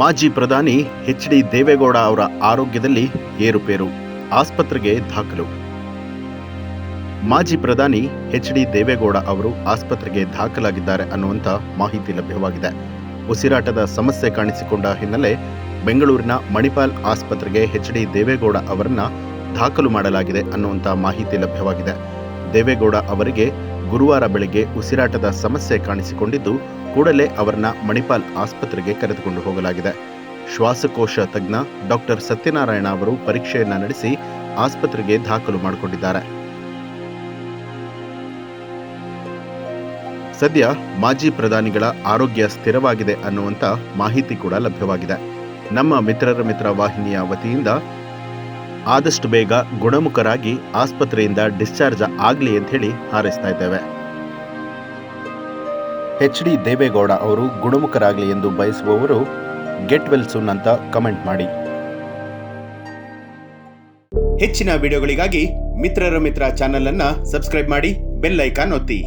ಮಾಜಿ ಪ್ರಧಾನಿ H D Deve Gowda ಅವರ ಆರೋಗ್ಯದಲ್ಲಿ ಏರುಪೇರು, ಆಸ್ಪತ್ರೆಗೆ ದಾಖಲು. ಮಾಜಿ ಪ್ರಧಾನಿ ಎಚ್ ಡಿ ದೇವೇಗೌಡ ಅವರು ಆಸ್ಪತ್ರೆಗೆ ದಾಖಲಾಗಿದ್ದಾರೆ ಅನ್ನುವಂಥ ಮಾಹಿತಿ ಲಭ್ಯವಾಗಿದೆ. ಉಸಿರಾಟದ ಸಮಸ್ಯೆ ಕಾಣಿಸಿಕೊಂಡ ಹಿನ್ನೆಲೆ ಬೆಂಗಳೂರಿನ ಮಣಿಪಾಲ್ ಆಸ್ಪತ್ರೆಗೆ ಎಚ್ ಡಿ ದೇವೇಗೌಡ ಅವರನ್ನ ದಾಖಲು ಮಾಡಲಾಗಿದೆ ಅನ್ನುವಂಥ ಮಾಹಿತಿ ಲಭ್ಯವಾಗಿದೆ. ದೇವೇಗೌಡ ಅವರಿಗೆ ಗುರುವಾರ ಬೆಳಗ್ಗೆ ಉಸಿರಾಟದ ಸಮಸ್ಯೆ ಕಾಣಿಸಿಕೊಂಡಿದ್ದು, ಕೂಡಲೇ ಅವರನ್ನ ಮಣಿಪಾಲ್ ಆಸ್ಪತ್ರೆಗೆ ಕರೆದುಕೊಂಡು ಹೋಗಲಾಗಿದೆ. ಶ್ವಾಸಕೋಶ ತಜ್ಞ ಡಾಕ್ಟರ್ ಸತ್ಯನಾರಾಯಣ ಅವರು ಪರೀಕ್ಷೆಯನ್ನ ನಡೆಸಿ ಆಸ್ಪತ್ರೆಗೆ ದಾಖಲು ಮಾಡಿಕೊಂಡಿದ್ದಾರೆ. ಸದ್ಯ ಮಾಜಿ ಪ್ರಧಾನಿಗಳ ಆರೋಗ್ಯ ಸ್ಥಿರವಾಗಿದೆ ಅನ್ನುವಂಥ ಮಾಹಿತಿ ಕೂಡ ಲಭ್ಯವಾಗಿದೆ. ನಮ್ಮ ಮಿತ್ರರ ಮಿತ್ರ ವಾಹಿನಿಯ ವತಿಯಿಂದ ಆದಷ್ಟು ಬೇಗ ಗುಣಮುಖರಾಗಿ ಆಸ್ಪತ್ರೆಯಿಂದ ಡಿಸ್ಚಾರ್ಜ್ ಆಗಲಿ ಅಂತ ಹೇಳಿ ಹಾರೈಸ್ತಾ ಇದ್ದೇವೆ. ಎಚ್ ಡಿ ದೇವೇಗೌಡ ಅವರು ಗುಣಮುಖರಾಗಲಿ ಎಂದು ಬಯಸುವವರು ಗೆಟ್ ವೆಲ್ ಸುನ್ ಅಂತ ಕಮೆಂಟ್ ಮಾಡಿ. ಹೆಚ್ಚಿನ ವಿಡಿಯೋಗಳಿಗಾಗಿ ಮಿತ್ರರ ಮಿತ್ರ ಚಾನೆಲ್ ಅನ್ನ ಸಬ್ಸ್ಕ್ರೈಬ್ ಮಾಡಿ, ಬೆಲ್ ಐಕಾನ್ ಒತ್ತಿ.